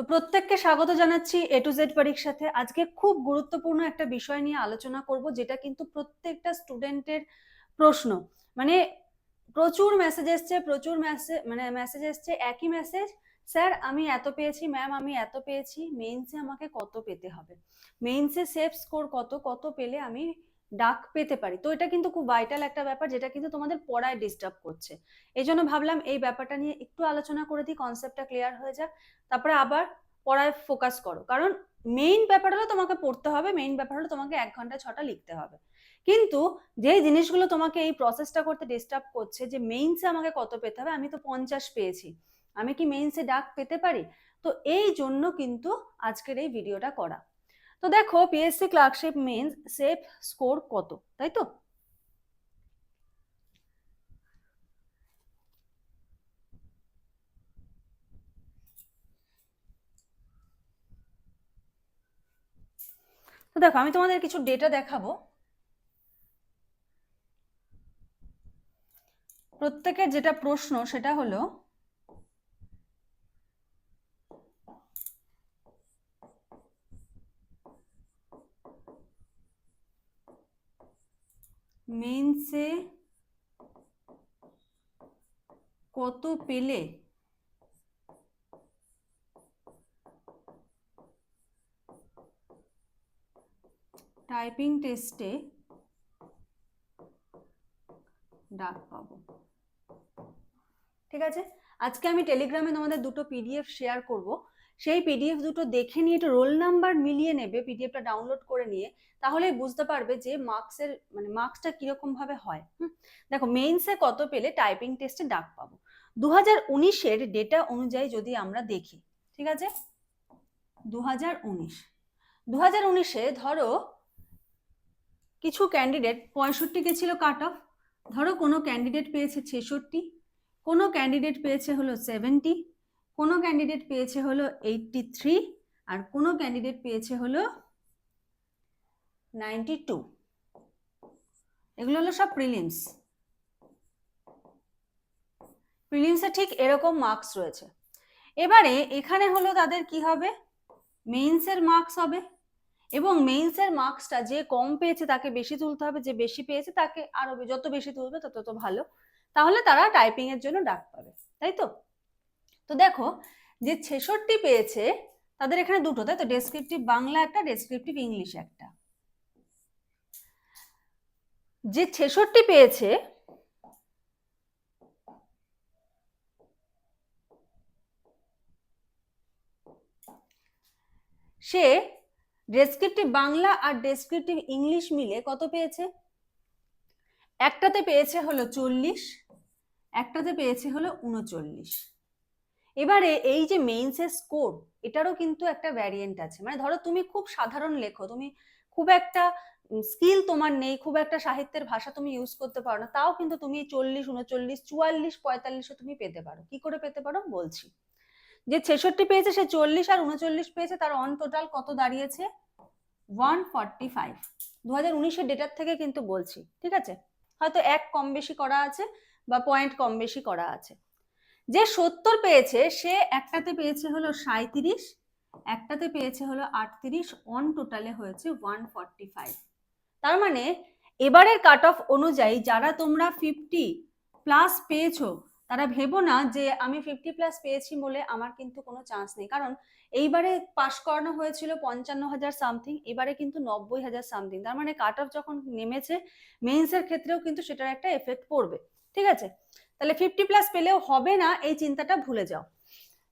তো প্রত্যেককে স্বাগত জানাচ্ছি এ টু জেড পরীক্ষাতে আজকে খুব গুরুত্বপূর্ণ একটা বিষয় নিয়ে আলোচনা করব, যেটা কিন্তু প্রত্যেকটা স্টুডেন্টের প্রশ্ন। মানে প্রচুর মেসেজ এসছে, প্রচুর মেসেজ মানে মেসেজ এসছে, একই মেসেজ স্যার আমি এত পেয়েছি ম্যাম আমি এত পেয়েছি মেইনসে আমাকে কত পেতে হবে? মেইনসে সেফ স্কোর কত কত পেলে আমি ডাক পেতে পারি। তো এটা কিন্তু খুব ভাইটাল একটা ব্যাপার যেটা কিন্তু তোমাদের পড়ায় ডিস্টার্ব করছে। এই জন্য ভাবলাম এই ব্যাপারটা নিয়ে একটু আলোচনা করে দিই কনসেপ্টটা ক্লিয়ার হয়ে যাক। তারপরে আবার পড়ায় ফোকাস করো। কারণ মেইন ব্যাপার হলো তোমাকে পড়তে হবে মেইন ব্যাপার হলো তোমাকে এক ঘণ্টা, ছটা লিখতে হবে। কিন্তু যে জিনিসগুলো তোমাকে এই প্রসেসটা করতে ডিস্টার্ব করছে যে মেইনসে আমাকে কত পেতে হবে, আমি তো পঞ্চাশ পেয়েছি। আমি কি মেইনসে ডাক পেতে পারি? তো এই জন্য কিন্তু আজকের এই ভিডিওটা করা। তো দেখো PSC clerkship mains safe score কত, তাই তো? তো দেখো আমি তোমাদের কিছু ডেটা দেখাবো। প্রত্যেকের যেটা প্রশ্ন সেটা হলো মেন্সে কত পেলে? টাইপিং টেস্টে ডাক পাবো। ঠিক আছে? আজকে আমি টেলিগ্রামে তোমাদের দুটো পিডিএফ শেয়ার করব। সেই পিডিএফ দুটো দেখে নিয়ে একটু রোল নাম্বার মিলিয়ে নেবে পিডিএফটা ডাউনলোড করে নিয়ে তাহলে বুঝতে পারবে যে মার্কসের মানে মার্কসটা কীরকম ভাবে হয়। দেখো মেইনসে কত পেলে টাইপিং টেস্টে ডাক পাবো। দু হাজার উনিশের ডেটা অনুযায়ী যদি আমরা দেখি, ঠিক আছে? দু হাজার উনিশ। দু হাজার উনিশে ধরো কিছু ক্যান্ডিডেট পঁয়ষট্টি গেছিল কাট অফ ধরো কোনো ক্যান্ডিডেট পেয়েছে ছেষট্টি, কোনো ক্যান্ডিডেট পেয়েছে হলো সেভেন্টি কোনো ক্যান্ডিডেট পেয়েছে হলো এইটটি থ্রি আর কোনো ক্যান্ডিডেট পেয়েছে হলো নাইনটি টু এগুলো হলো সব প্রিলিমস প্রিলিমসে ঠিক এরকম মার্কস রয়েছে। এবারে এখানে হলো তাদের কি হবে? মেইনসের মার্কস হবে। এবং মেইনসের মার্কসটা যে কম পেয়েছে তাকে বেশি তুলতে হবে, যে বেশি পেয়েছে তাকে আরও যত বেশি তুলবে তত তো ভালো। তাহলে তারা টাইপিং এর জন্য ডাক পাবে, তাই তো? তো দেখো, যে ছেষট্টি পেয়েছে, তাদের এখানে দুটো, তাই তো? ডেসক্রিপটিভ বাংলা একটা ডেসক্রিপটিভ ইংলিশ একটা। যে ছেষট্টি পেয়েছে, সে ডেসক্রিপটিভ বাংলা আর ডেসক্রিপটিভ ইংলিশ মিলে কত পেয়েছে? একটাতে পেয়েছে হলো চল্লিশ, একটাতে পেয়েছে হলো উনচল্লিশ। এবারে এই যে মেইনসের স্কোর এটারও কিন্তু একটা ভ্যারিয়েন্ট আছে। মানে ধরো তুমি খুব সাধারণ লেখো, তুমি খুব একটা স্কিল তোমার নেই, খুব একটা সাহিত্যের ভাষা তুমি ইউজ করতে পারো না, তাও কিন্তু তুমি চল্লিশ, উনচল্লিশ, চুয়াল্লিশ, পঁয়তাল্লিশও তুমি পেতে পারো। কি করে পেতে পারো? বলছি। যে ছেষট্টি পেয়েছে সে চল্লিশ আর উনচল্লিশ পেয়েছে, তার অন টোটাল কত দাঁড়িয়েছে? ওয়ান ফর্টি ফাইভ দু হাজার উনিশের ডেটার থেকে কিন্তু বলছি, ঠিক আছে? হয়তো এক কম বেশি করা আছে বা পয়েন্ট কম বেশি করা আছে। যে সত্তর পেয়েছে, সে একটাতে পেয়েছে হলো সাঁত্রিশ একটাতে পেয়েছে হলো আটত্রিশ অন টোটালে হয়েছে ওয়ান ফর্টি ফাইভ তার মানে এবারের কাট অফ অনুযায়ী যারা তোমরা ফিফটি প্লাস পেয়েছ, তারা ভেবো না যে আমি ফিফটি প্লাস পেয়েছি বলে আমার কিন্তু কোনো চান্স নেই। কারণ এইবারে পাশ করানো হয়েছিল পঞ্চান্ন হাজার সামথিং এবারে কিন্তু নব্বই হাজার সামথিং তার মানে কাট অফ যখন নেমেছে মেইনসের ক্ষেত্রেও কিন্তু সেটার একটা এফেক্ট পড়বে। ঠিক আছে? তাহলে ফিফটি প্লাস পেলেও হবে না, এই চিন্তাটা ভুলে যাও।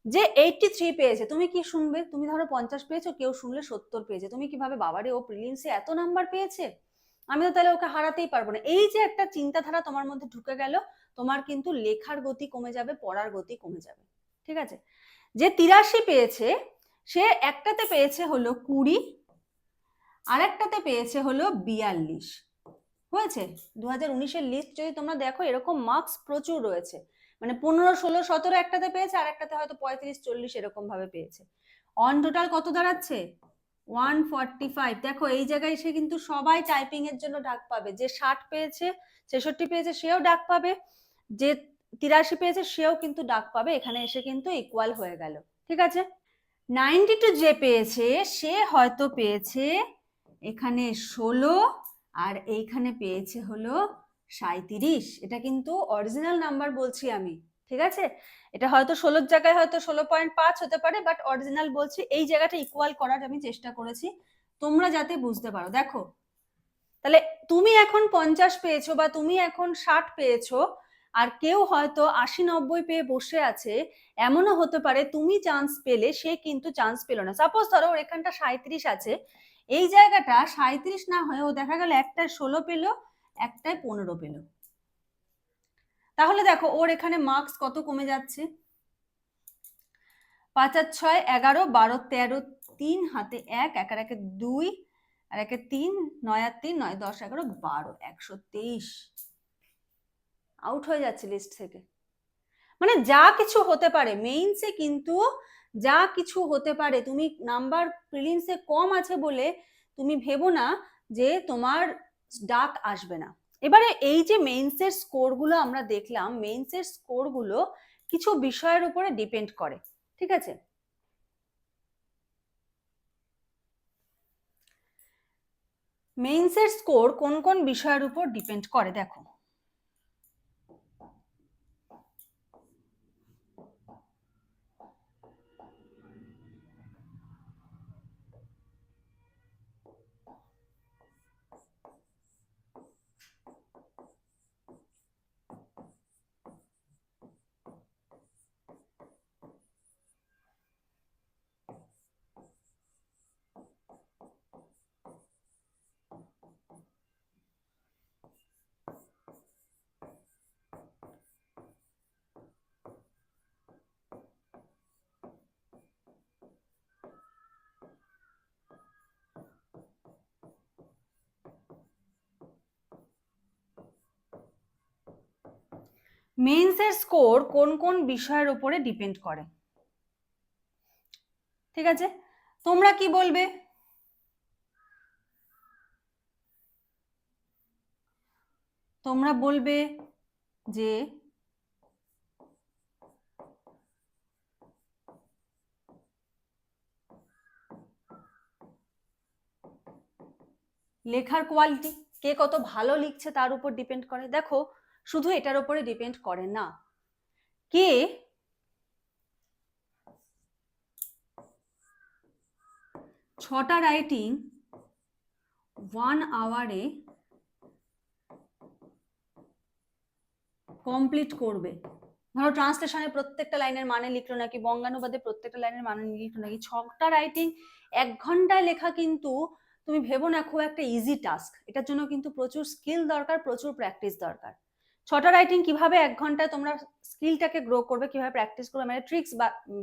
যে এইটটি থ্রি পেয়েছে, তুমি কি শুনবে? তুমি ধরো পঞ্চাশ পেয়েছ, কেউ শুনলে সত্তর পেয়েছে। তুমি কীভাবে বাবারে, ও প্রিলিমসে এত নাম্বার পেয়েছে? আমি তো তাহলে ওকে হারাতেই পারব না। এই যে একটা চিন্তাধারা তোমার মধ্যে ঢুকে গেল, তোমার কিন্তু লেখার গতি কমে যাবে, পড়ার গতি কমে যাবে। ঠিক আছে? যে তিরাশি পেয়েছে, সে একটাতে পেয়েছে হলো কুড়ি আর একটাতে পেয়েছে হলো বিয়াল্লিশ। হয়েছে? দু হাজার উনিশের লিস্ট যদি তোমরা দেখো, এরকম মার্কস প্রচুর রয়েছে। মানে পনেরো, ষোলো, সতেরো একটাতে পেয়েছে, আর একটাতে হয়তো পঁয়ত্রিশ, চল্লিশ এরকম ভাবে পেয়েছে। অন টোটাল কত দাঁড়াচ্ছে? ওয়ান ফর্টি ফাইভ দেখো, এই জায়গায় এসে কিন্তু সবাই টাইপিং এর জন্য ডাক পাবে। যে ষাট পেয়েছে, ছেষট্টি পেয়েছে, সেও ডাক পাবে। যে তিরাশি পেয়েছে, সেও কিন্তু ডাক পাবে। এখানে এসে কিন্তু ইকুয়াল হয়ে গেল। ঠিক আছে? নাইনটি টু যে পেয়েছে, সে হয়তো পেয়েছে এখানে ষোলো আর এইখানে পেয়েছে হলো সাঁইত্রিশ। এটা কিন্তু অরিজিনাল নাম্বার বলছি আমি, ঠিক আছে? এটা হয়তো ষোলোর জায়গায় হয়তো ষোলো পয়েন্ট পাঁচ হতে পারে বাট অরিজিনাল বলছি এই জায়গাটা ইকুয়াল করার আমি চেষ্টা করেছি। তোমরা যাতে বুঝতে পারো, দেখো। তাহলে তুমি এখন পঞ্চাশ পেয়েছ বা তুমি এখন ষাট পেয়েছ, আর কেউ হয়তো আশি নব্বই পেয়ে বসে আছে, এমনও হতে পারে তুমি চান্স পেলে, সে কিন্তু চান্স পেল না। সাপোজ ধরো ওর এখানটা সাঁত্রিশ আছে এই জায়গাটা সাঁত্রিশ না হয়ে ও দেখা গেল একটায় ষোলো পেল, একটায় পনেরো পেল। তাহলে দেখো ওর এখানে মার্কস কত কমে যাচ্ছে? পাঁচ আর ছয়, এগারো, বারো, তেরো, তিন, হাতে এক এক আর একে দুই, আর একে তিন, নয় আর তিন, নয়, দশ, এগারো, বারো, একশো তেইশ। আউট হয়ে যাচ্ছে লিস্ট থেকে। মানে যা কিছু হতে পারে মেইনসে কিন্তু যা কিছু হতে পারে, তুমি নাম্বার প্রিলিমসে কম আছে বলে তুমি ভেবো না যে তোমার ডাক আসবে না। এবারে এই যে মেইনসের স্কোরগুলো আমরা দেখলাম মেইনসের স্কোরগুলো কিছু বিষয়ের উপরে ডিপেন্ড করে, ঠিক আছে? মেইনসের স্কোর কোন কোন বিষয়ের উপর ডিপেন্ড করে, দেখো। মেইনসের স্কোর কোন কোন বিষয়ের উপরে ডিপেন্ড করে। ঠিক আছে? তোমরা কি বলবে? তোমরা বলবে যে লেখার কোয়ালিটি কে কত ভালো লিখছে তার উপর ডিপেন্ড করে। দেখো শুধু এটার উপরে ডিপেন্ড করে না। কে ছটা রাইটিং ওয়ান আওয়ারে কমপ্লিট করবে। ধরো ট্রান্সলেশনে প্রত্যেকটা লাইনের মানে লিখলো নাকি, বঙ্গানুবাদে প্রত্যেকটা লাইনের মানে লিখলো নাকি, ছটা রাইটিং এক ঘন্টায় লেখা কিন্তু তুমি ভেবো না, খুব একটা ইজি টাস্ক এটার জন্য কিন্তু প্রচুর স্কিল দরকার, প্রচুর প্র্যাকটিস দরকার। ছটা রাইটিং কীভাবে এক ঘন্টায় তোমরা স্কিলটাকে গ্রো করবে, কীভাবে প্র্যাকটিস করবে মানে ট্রিক্স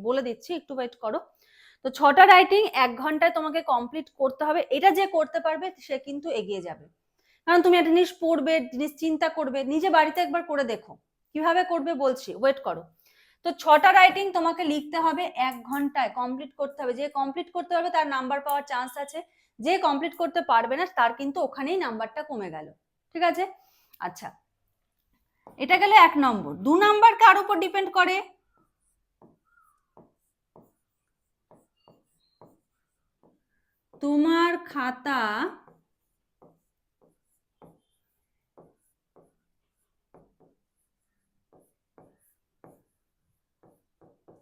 বলে দিচ্ছি, একটু ওয়েট করো। তো ছটা রাইটিং এক ঘন্টায় তোমাকে কমপ্লিট করতে হবে, এটা যে করতে পারবে সে কিন্তু এগিয়ে যাবে। কারণ তুমি একটা জিনিস পড়বে, জিনিস চিন্তা করবে, নিজে বাড়িতে একবার করে দেখো। কীভাবে করবে বলছি ওয়েট করো। তো ছটা রাইটিং তোমাকে লিখতে হবে এক ঘন্টায় কমপ্লিট করতে হবে। যে কমপ্লিট করতে পারবে তার নাম্বার পাওয়ার চান্স আছে। যে কমপ্লিট করতে পারবে না, তার কিন্তু ওখানেই নাম্বারটা কমে গেল। ঠিক আছে? আচ্ছা। এটা গেলে এক নম্বর। দু নম্বর কার উপর ডিপেন্ড করে? তোমার খাতা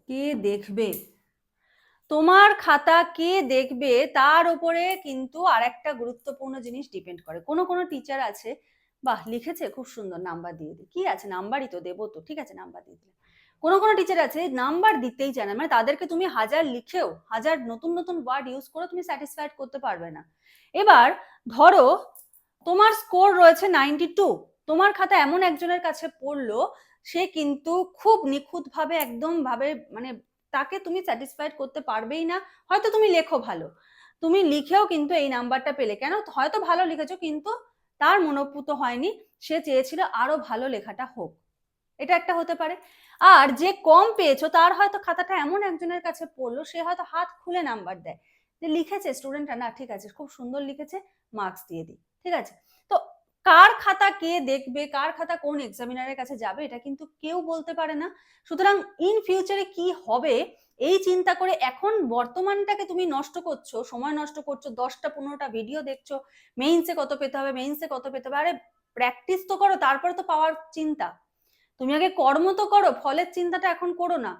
কে দেখবে? তোমার খাতা কে দেখবে? তার উপরে কিন্তু আর একটা গুরুত্বপূর্ণ জিনিস ডিপেন্ড করে। কোনো কোনো টিচার আছে বাহ! লিখেছে, খুব সুন্দর নাম্বার দিয়ে দিই কি আছে? নাম্বারই তো দেবো তো, ঠিক আছে নাম্বার দিয়ে দিলাম। কোনো কোনো টিচার আছে নাম্বার দিতেই চায় না। মানে তাদেরকে তুমি হাজার লিখেও, হাজার নতুন নতুন ওয়ার্ড ইউজ করে তুমি স্যাটিসফাইড করতে পারবে না। এবার ধরো, তোমার স্কোর রয়েছে নাইনটি টু তোমার খাতা এমন একজনের কাছে পড়ল, সে কিন্তু খুব নিখুঁত ভাবে একদম ভাবে মানে তাকে তুমি স্যাটিসফাইড করতে পারবেই না। হয়তো তুমি লেখো ভালো। তুমি লিখেও কিন্তু এই নাম্বারটা পেলে। কেন? হয়তো ভালো লিখেছো, কিন্তু তার মনোপুত হয়নি, সে চেয়েছিল আরও ভালো লেখাটা হোক। এটা একটা হতে পারে। আর যে কম পেয়েছ, তার হয়তো খাতাটা এমন একজনের কাছে পড়ল, সে হয়তো হাত খুলে নাম্বার দেয়। যে লিখেছে স্টুডেন্টরা না, ঠিক আছে, খুব সুন্দর লিখেছে মার্কস দিয়ে দিই, ঠিক আছে? কার খাতা কে দেখবে, কার খাতা কোন এক্সামিনারের কাছে যাবে, এটা কিন্তু কেউ বলতে পারে না। সুতরাং ইন ফিউচারে কি হবে, এই চিন্তা করে এখন বর্তমানটাকে তুমি নষ্ট করছ, সময় নষ্ট করছ, দশটা পনেরোটা ভিডিও দেখছ মেইনসে কত পেতে হবে মেইনসে কত পেতে হবে, আরে প্র্যাকটিস তো করো, তারপরে তো পাওয়ার চিন্তা। তুমি আগে কর্ম তো করো, ফলের চিন্তাটা এখন করো না,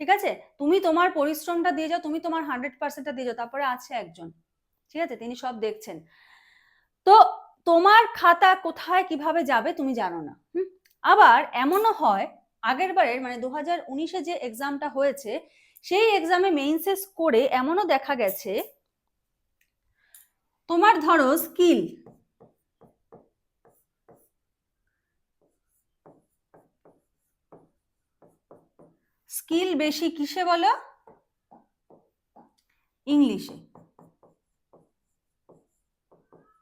ঠিক আছে? তুমি তোমার পরিশ্রমটা দিয়ে যাও, তুমি তোমার হান্ড্রেড পার্সেন্টটা দিয়ে যাও, তারপরে আছে একজন, ঠিক আছে? তিনি সব দেখছেন। তো তোমার খাতা কোথায়, কীভাবে যাবে তুমি জানো না আবার এমনও হয়, আগের বারের মানে দু হাজার উনিশে যে এক্সামটা হয়েছে, সেই এক্সামে মেইনসেস করে এমনও দেখা গেছে, তোমার ধরো স্কিল স্কিল বেশি কিসে বলো? ইংলিশে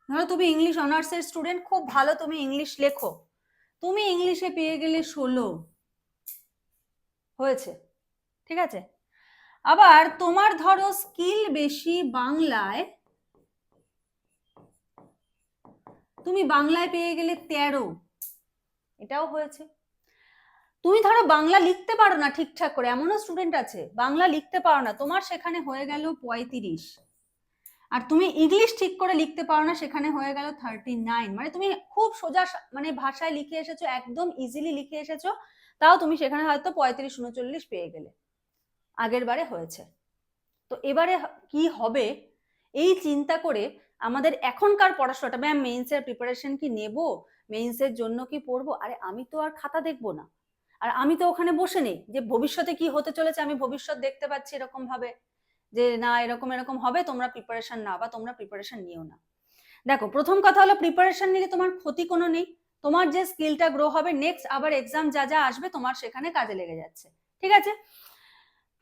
ধরো তুমি ইংলিশ অনার্সের স্টুডেন্ট খুব ভালো তুমি ইংলিশ লেখো। তুমি ইংলিশে পেয়ে গেলে ষোলো। হয়েছে। ঠিক আছে? আবার তোমার ধরো স্কিল বেশি বাংলায়, তুমি বাংলায় পেয়ে গেলে তেরো। এটাও হয়েছে। তুমি ধরো বাংলা লিখতে পারো না ঠিকঠাক করে, এমনও স্টুডেন্ট আছে, বাংলা লিখতে পারো না। তোমার সেখানে হয়ে গেল পঁয়ত্রিশ। আর তুমি ইংলিশ ঠিক করে লিখতে পারো না, সেখানে হয়ে গেল থার্টি নাইন মানে তুমি খুব সোজা মানে ভাষায় লিখে এসেছ, একদম ইজিলি লিখে এসেছ, তাও তুমি সেখানে হয়তো পঁয়ত্রিশ, উনচল্লিশ পেয়ে গেলে। আগের বারে হয়েছে। তো এবারে কি হবে? এই চিন্তা করে আমাদের এখনকার পড়াশোনাটা ম্যাম মেইনসের প্রিপারেশন কি নেব? মেইনসের জন্য কি পড়ব? আরে আমি তো আর খাতা দেখব না। আর আমি তো ওখানে বসে নেই যে ভবিষ্যতে কি হতে চলেছে, আমি ভবিষ্যৎ দেখতে পাচ্ছি এরকম ভাবে যে না, এরকম এরকম হবে, তোমরা প্রিপারেশন না বা তোমরা প্রিপারেশন নিও না। দেখো, প্রথম কথা হলো প্রিপারেশন নিলে তোমার ক্ষতি কোনো নেই। তোমার যে স্কিলটা গ্রো হবে নেক্সট আবার এক্সাম যা যা আসবে, তোমার সেখানে কাজে লেগে যাচ্ছে। ঠিক আছে?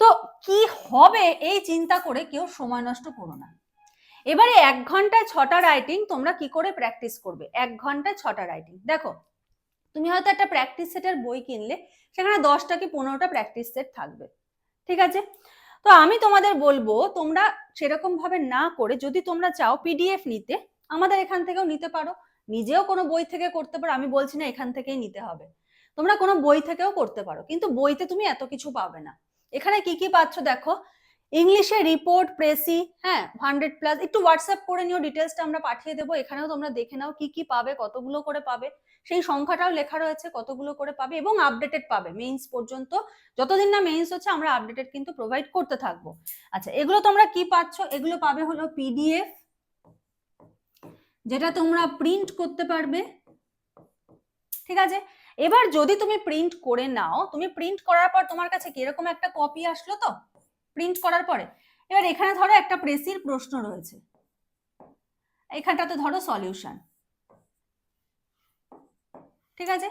তো কি হবে এই চিন্তা করে কেউ সময় নষ্ট করো না। এবারে এক ঘন্টায় ছটা রাইটিং তোমরা কি করে প্র্যাকটিস করবে? এক ঘন্টায় ছটা রাইটিং দেখো, তুমি হয়তো একটা প্র্যাকটিস সেটের বই কিনলে, সেখানে দশটা কি পনেরোটা প্র্যাকটিস সেট থাকবে। ঠিক আছে? তো আমি তোমাদের বলব, তোমরা সেরকম ভাবে না করে যদি তোমরা চাও পিডিএফ নিতে, আমাদের এখান থেকেও নিতে পারো। নিজেও কোনো বই থেকে করতে পারো, আমি বলছি না এখান থেকেই নিতে হবে। তোমরা কোনো বই থেকেও করতে পারো, কিন্তু বইতে তুমি এত কিছু পাবে না। এখানে কি কি পাচ্ছ দেখো ইংলিশে রিপোর্ট প্রেসি হ্যাঁ হান্ড্রেড প্লাস একটু হোয়াটসঅ্যাপ করে নিও ডিটেলসটা আমরা পাঠিয়ে দেবো, এখানেও তোমরা দেখে নাও কি কি পাবে, কতগুলো করে পাবে, সেই সংখ্যাটাও লেখা রয়েছে, কতগুলো করে পাবে এবং আপডেটেড পাবে মেইনস পর্যন্ত, যতদিন না মেইনস হচ্ছে, আমরা আপডেটেড কিন্তু প্রোভাইড করতে থাকব। আচ্ছা এগুলো তোমরা কি পাচ্ছ? এগুলো পাবে হলো পিডিএফ যেটা তোমরা প্রিন্ট করতে পারবে, ঠিক আছে? এবার যদি তুমি প্রিন্ট করে নাও, তুমি প্রিন্ট করার পর তোমার কাছে কি এরকম একটা কপি আসলো তো? প্রিন্ট করার পরে, এবার এখানে ধরো একটা প্রেসির প্রশ্ন রয়েছে। এখানটাতে ধরো সলিউশন ঠিক আছে?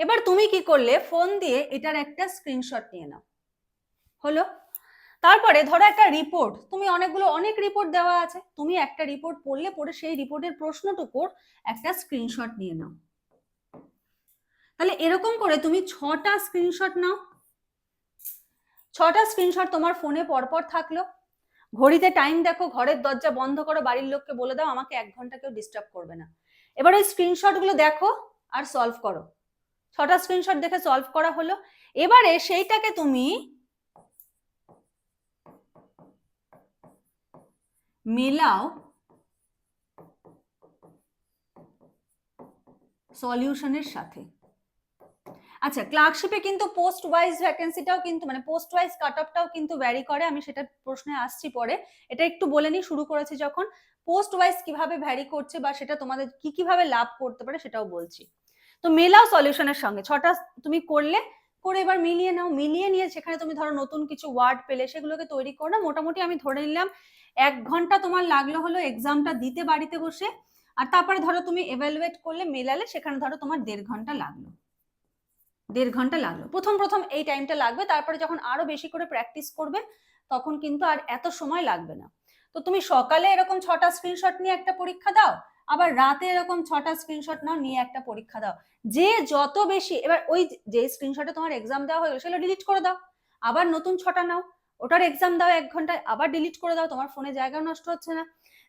এবার তুমি কি করলে? ফোন দিয়ে এটার একটা স্ক্রিনশট নিয়ে নাও। হলো? তারপরে ধরো একটা রিপোর্ট তুমি অনেকগুলো, অনেক রিপোর্ট দেওয়া আছে। তুমি একটা রিপোর্ট পড়লে, পড়ে সেই রিপোর্টের প্রশ্নটুকুর একটা স্ক্রিনশট নিয়ে নাও। তাহলে এরকম করে তুমি ছটা স্ক্রিনশট নাও। ছটা স্ক্রিনশট তোমার ফোনে পরপর থাকল। ঘড়িতে টাইম দেখো, ঘরের দরজা বন্ধ করো, বাড়ির লোককে বলে দাও, আমাকে এক ঘণ্টা কেউ ডিস্টার্ব করবে না। এবার ওই স্ক্রিনশটগুলো দেখো আর সলভ করো। ছটা স্ক্রিনশট দেখে সলভ করা হলো। এবারে সেইটাকে তুমি মেলাও সলিউশনের সাথে। আচ্ছা ক্লার্কশিপে কিন্তু পোস্ট ওয়াইজ ভ্যাকেন্সিটাও কিন্তু মানে পোস্ট ওয়াইজ কাট অফটাও কিন্তু ভ্যারি করে, আমি সেটা প্রশ্নে আসছি পরে। এটা একটু বলে নি শুরু করেছি যখন। পোস্ট ওয়াইজ কীভাবে ভ্যারি করছে বা সেটা তোমাদের কি কীভাবে লাভ করতে পারে সেটাও বলছি। তো মেলাও সলিউশনের সঙ্গে, ছটা তুমি করলে, করে এবার মিলিয়ে নাও। মিলিয়ে নিয়ে সেখানে তুমি ধরো নতুন কিছু ওয়ার্ড পেলে, সেগুলোকে তৈরি করো না। মোটামুটি আমি ধরে নিলাম, এক ঘণ্টা তোমার লাগল হলো এক্সামটা দিতে বাড়িতে বসে, আর তারপরে ধরো তুমি এভালুয়েট করলে, মেলালে সেখানে ধরো তোমার দেড় ঘণ্টা লাগল। দেড় ঘণ্টা লাগল। প্রথম প্রথম এই টাইমটা লাগবে, তারপরে যখন আরও বেশি করে প্র্যাকটিস করবে, তখন কিন্তু আর এত সময় লাগবে না। তো তুমি সকালে এরকম ছটা স্ক্রিনশট নিয়ে একটা পরীক্ষা দাও, আবার রাতে এরকম ছটা স্ক্রিনশট নাও, নিয়ে একটা পরীক্ষা দাও। যে যত বেশি, এবার ওই যে স্ক্রিনশটে তোমার এক্সাম দেওয়া হয়ে সেগুলো ডিলিট করে দাও। আবার নতুন ছটা নাও, ওটার এক্সাম দাও এক ঘন্টায়, আবার ডিলিট করে দাও, তোমার ফোনে জায়গা নষ্ট হচ্ছে না।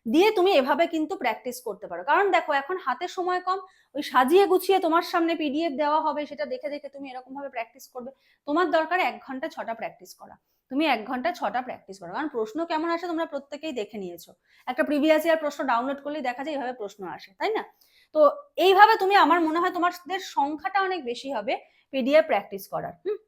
দিয়ে তুমি এভাবে কিন্তু প্র্যাকটিস করতে পারো। কারণ দেখো, এখন হাতে সময় কম, ওই সাজিয়ে গুছিয়ে তোমার সামনে পিডিএফ দেওয়া হবে, সেটা দেখে দেখে তুমি এরকম ভাবে প্র্যাকটিস করবে। তোমার দরকার এক ঘণ্টা, ছটা প্র্যাকটিস করা। তুমি এক ঘণ্টা, ছটা প্র্যাকটিস করো। কারণ প্রশ্ন কেমন আসে তোমরা প্রত্যেকেই দেখে নিয়েছো। একটা প্রিভিয়াস ইয়ার প্রশ্ন ডাউনলোড করলেই দেখা যায় এইভাবে প্রশ্ন আসে, তাই না? তো এইভাবে তুমি, আমার মনে হয় তোমাদের সংখ্যাটা অনেক বেশি হবে পিডিএফ প্র্যাকটিস করার, হুম?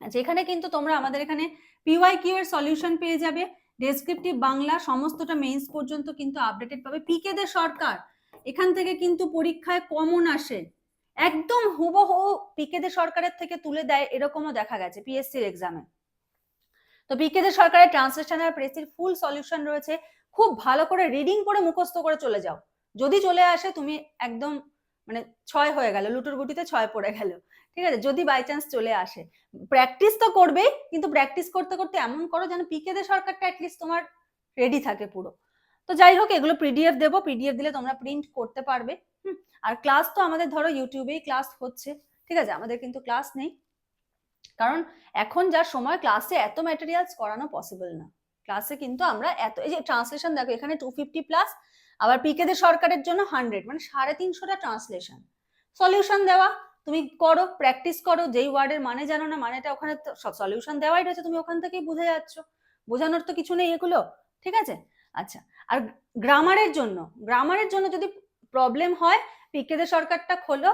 যেখানে কিন্তু তোমরা আমাদের এখানে পিওয়াই কিউ এর সলিউশন পেয়ে যাবে। ডেসক্রিপটিভ বাংলা সমস্তটা মেইনস পর্যন্ত কিন্তু আপডেটেড পাবে পিকে দে সরকার। এখান থেকে কিন্তু পরীক্ষায় কমন আসে। একদম হুবহু পিকে দে সরকারের থেকে তুলে দেয়, এরকমও দেখা গেছে পিএসসির এক্সামে তো পিকে দে সরকারের ট্রান্সলেশন আর প্রেসির ফুল সলিউশন রয়েছে। খুব ভালো করে রিডিং করে মুখস্থ করে চলে যাও। যদি চলে আসে, তুমি একদম মানে ছয় হয়ে গেল, লুটোর গুটিতে ছয় পড়ে গেল। ঠিক আছে? যদি বাই চান্স চলে আসে। প্র্যাকটিস তো করবেই, কিন্তু প্র্যাকটিস করতে করতে এমন করো যেন পিকে দে সরকারটা অ্যাটলিস্ট তোমার রেডি থাকে পুরো। তো যাই হোক, এগুলো পিডিএফ দেবো। পিডিএফ দিলে তোমরা প্রিন্ট করতে পারবে। আর ক্লাস তো আমাদের ধরো ইউটিউবেই ক্লাস হচ্ছে। ঠিক আছে? আমাদের কিন্তু ক্লাস নেই। কারণ এখন যার সময় ক্লাসে এত ম্যাটেরিয়ালস করানো পসিবল না। ক্লাসে কিন্তু আমরা এত, এই যে ট্রান্সলেশন দেখো, এখানে টু ফিফটি প্লাস আবার পিকে দে সরকারের জন্য হান্ড্রেড মানে সাড়ে তিনশোটা ট্রান্সলেশন সলিউশন দেওয়া তুমি করো প্র্যাকটিস করো, যেই ওয়ার্ডের মানে জানো না মানেটা ওখানে সলিউশন দেওয়াই রয়েছে, তুমি ওখান থেকেই বুঝে যাচ্ছ। বোঝানোর তো কিছু নেই এগুলো, ঠিক আছে? আচ্ছা আর গ্রামারের জন্য গ্রামারের জন্য যদি প্রবলেম হয় পিকেদে সরকারটা খোলো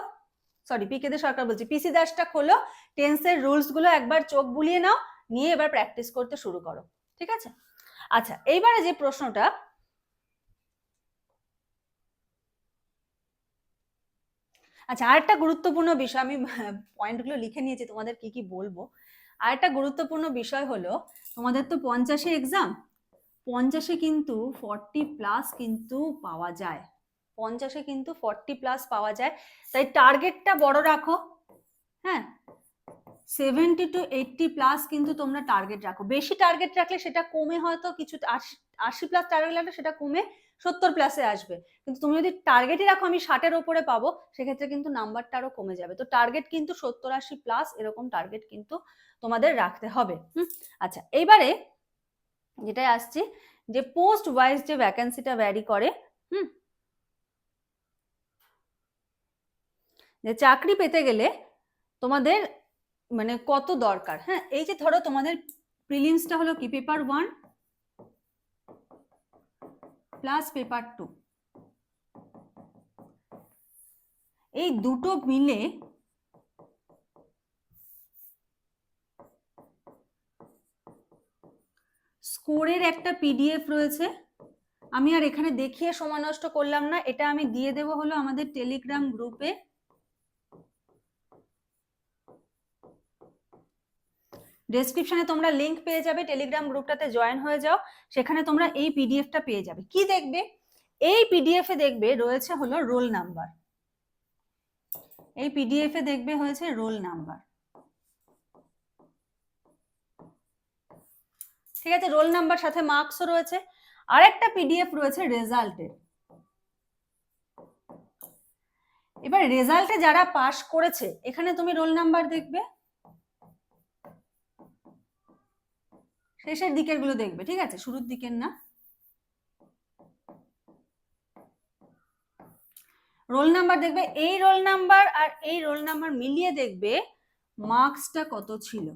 সরি পিকেদে সরকার বলছি পিসি দাসটা খোলো টেন্সের রুলসগুলো একবার চোখ বুলিয়ে নাও, নিয়ে এবার প্র্যাকটিস করতে শুরু করো, ঠিক আছে? আচ্ছা এইবারে যে প্রশ্নটা আচ্ছা আরেকটা গুরুত্বপূর্ণ বিষয়, আমি পয়েন্টগুলো লিখে নিয়েছি, তোমাদের কি কি বলব। আরেকটা গুরুত্বপূর্ণ বিষয় হলো, তোমাদের তো পঞ্চাশে এক্সাম পঞ্চাশে কিন্তু ফর্টি প্লাস কিন্তু পাওয়া যায়। পঞ্চাশে কিন্তু ফর্টি প্লাস পাওয়া যায়। তাই টার্গেটটা বড় রাখো হ্যাঁ? সেভেন্টি টু এইটটি প্লাস কিন্তু তোমরা টার্গেট রাখো। বেশি টার্গেট রাখলে সেটা কমে হয়তো কিছু, আশি প্লাস টার্গেট রাখলে সেটা কমে সত্তর প্লাসে আসবে। কিন্তু তুমি যদি টার্গেটই রাখো, আমি ষাটের ওপরে পাবো, সেক্ষেত্রে কিন্তু নাম্বারটা আরও কমে যাবে। তো টার্গেট কিন্তু সত্তর, আশি প্লাস এরকম টার্গেট কিন্তু তোমাদের রাখতে হবে। হুম? আচ্ছা এইবারে যেটাই আসছি, যে পোস্ট ওয়াইজ যে ভ্যাকেন্সিটা ভ্যারি করে, হুম? যে চাকরি পেতে গেলে তোমাদের মানে কত দরকার? হ্যাঁ এই যে ধরো তোমাদের প্রিলিমসটা হলো কি? Paper one plus paper two এই দুটো মিলে স্কোরের একটা পিডিএফ রয়েছে। আমি আর এখানে দেখিয়ে সময় নষ্ট করলাম না। এটা আমি দিয়ে দেব হলো আমাদের টেলিগ্রাম গ্রুপে ডেসক্রিপশনে তোমরা লিংক পেয়ে যাবে টেলিগ্রাম গ্রুপটাতে জয়েন হয়ে যাও, সেখানে তোমরা এই পিডিএফটা পেয়ে যাবে। কি দেখবে? এই পিডিএফ এ দেখবে রয়েছে হলো রোল নাম্বার এই পিডিএফ এ দেখবে হয়েছে রোল নাম্বার ঠিক আছে রোল নাম্বার সাথে মার্কসও রয়েছে। আরেকটা পিডিএফ রয়েছে রেজাল্টের এবার রেজাল্টে যারা পাশ করেছে, এখানে তুমি রোল নাম্বার দেখবে। শেষের দিকেরগুলো দেখবে, ঠিক আছে? শুরুর দিকের না। রোল নাম্বার দেখবে, এই রোল নাম্বার আর এই রোল নাম্বার মিলিয়ে দেখবে মার্কসটা কত ছিল।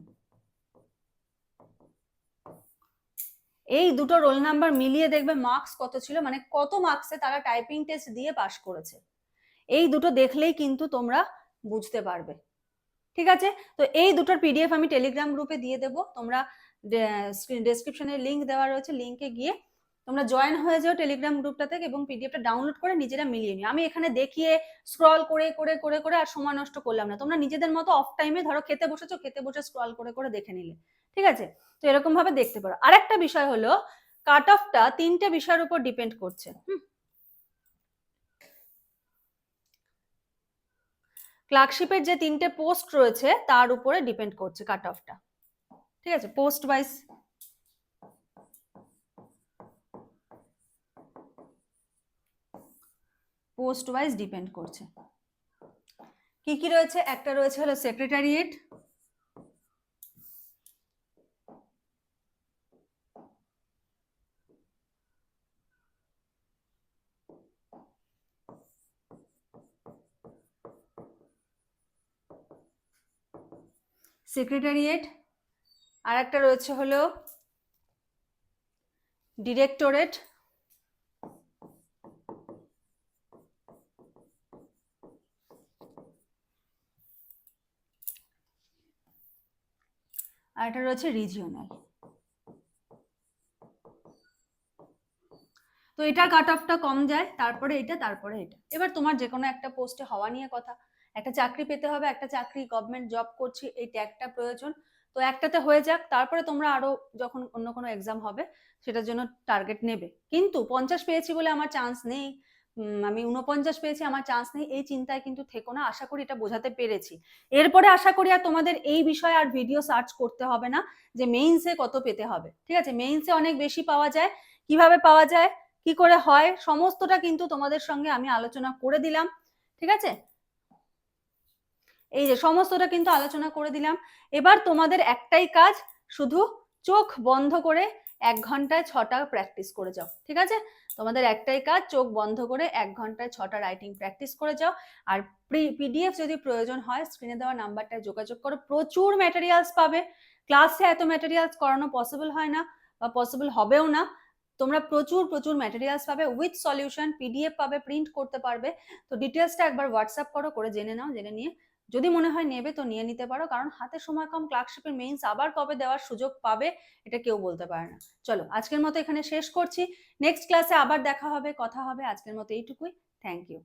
এই দুটো রোল নাম্বার মিলিয়ে দেখবে মার্কস কত ছিল মানে কত মার্কসে তারা টাইপিং টেস্ট দিয়ে পাশ করেছে। এই দুটো দেখলেই কিন্তু তোমরা বুঝতে পারবে। ঠিক আছে? তো এই দুটোর পিডিএফ আমি টেলিগ্রাম গ্রুপে দিয়ে দেবো, তোমরা ডেসক্রিপশনে লিঙ্ক দেওয়া রয়েছে লিঙ্কে গিয়ে তোমরা জয়েন হয়ে যাও টেলিগ্রাম গ্রুপটা থেকে এবং পিডিএফটা ডাউনলোড করে নিজেরা মিলিয়ে নিও। আমি এখানে দেখিয়ে স্ক্রল করে করে করে করে আর সময় নষ্ট করলাম না। তোমরা নিজেদের মতো অফ টাইমে ধরো খেতে বসেছো, খেতে বসে স্ক্রল করে করে দেখে নিলে। ঠিক আছে? তো এরকম ভাবে দেখতে পারো। আরেকটা বিষয় হলো কাট অফটা তিনটে বিষয়ের উপর ডিপেন্ড করছে। হুম? ক্লার্কশিপের যে তিনটে পোস্ট রয়েছে, তার উপরে ডিপেন্ড করছে কাট অফটা ঠিক আছে post wise post wise depend করছে। কি কি রয়েছে? একটা রয়েছে হলো সেক্রেটারিয়েট সেক্রেটারিয়েট আর একটা রয়েছে হলো ডিরেক্টরেট আর একটা রয়েছে রিজিওনাল তো এটার কাট অফটা কম যায়, তারপরে এটা তারপরে এটা। এবার তোমার যে কোনো একটা পোস্টে হওয়া নিয়ে কথা। একটা চাকরি পেতে হবে, একটা চাকরি গভর্নমেন্ট জব করছি, এই ট্যাগটা প্রয়োজন। তো একটাতে হয়ে যাক, তারপরে তোমরা আরও যখন অন্য কোনো এক্সাম হবে, সেটার জন্য টার্গেট নেবে। কিন্তু পঞ্চাশ পেয়েছি বলে আমার চান্স নেই। আমি উনপঞ্চাশ পেয়েছি, আমার চান্স নেই, এই চিন্তায় কিন্তু থেকো না। আশা করি এটা বোঝাতে পেরেছি। এরপরে আশা করি আর তোমাদের এই বিষয়ে আর ভিডিও সার্চ করতে হবে না, যে মেইনসে কত পেতে হবে। ঠিক আছে? মেইনসে অনেক বেশি পাওয়া যায়। কীভাবে পাওয়া যায়? কি করে হয়? সমস্তটা কিন্তু তোমাদের সঙ্গে আমি আলোচনা করে দিলাম। ঠিক আছে? এই যে সমস্তটা কিন্তু আলোচনা করে দিলাম। এবার তোমাদের একটাই কাজ, শুধু চোখ বন্ধ করে এক ঘন্টায় ছটা প্র্যাকটিস করে যাও, ঠিক আছে? তোমাদের একটাই কাজ, চোখ বন্ধ করে এক ঘন্টায় ছটা রাইটিং প্র্যাকটিস করে যাও। আর পিডিএফ যদি প্রয়োজন হয় স্ক্রিনে দেওয়া নাম্বারটায় যোগাযোগ করো। প্রচুর ম্যাটেরিয়ালস পাবে। ক্লাসে এত ম্যাটেরিয়ালস করানো পসিবল হয় না বা পসিবল হবেও না। তোমরা প্রচুর প্রচুর ম্যাটেরিয়ালস পাবে। উইথ সলিউশন পিডিএফ পাবে প্রিন্ট করতে পারবে। তো ডিটেলসটা একবার হোয়াটসঅ্যাপ করো, করে জেনে নাও, জেনে নিয়ে যদি মনে হয় নেবে তো নিয়ে নিতে পারো। কারণ হাতে সময় কম ক্লার্কশিপের মেইনস আবার কবে দেওয়ার সুযোগ পাবে এটা কেউ বলতে পারে না। চলো, আজকের মতো এখানে শেষ করছি। নেক্সট ক্লাসে আবার দেখা হবে, কথা হবে। আজকের মতো এইটুকুই। Thank you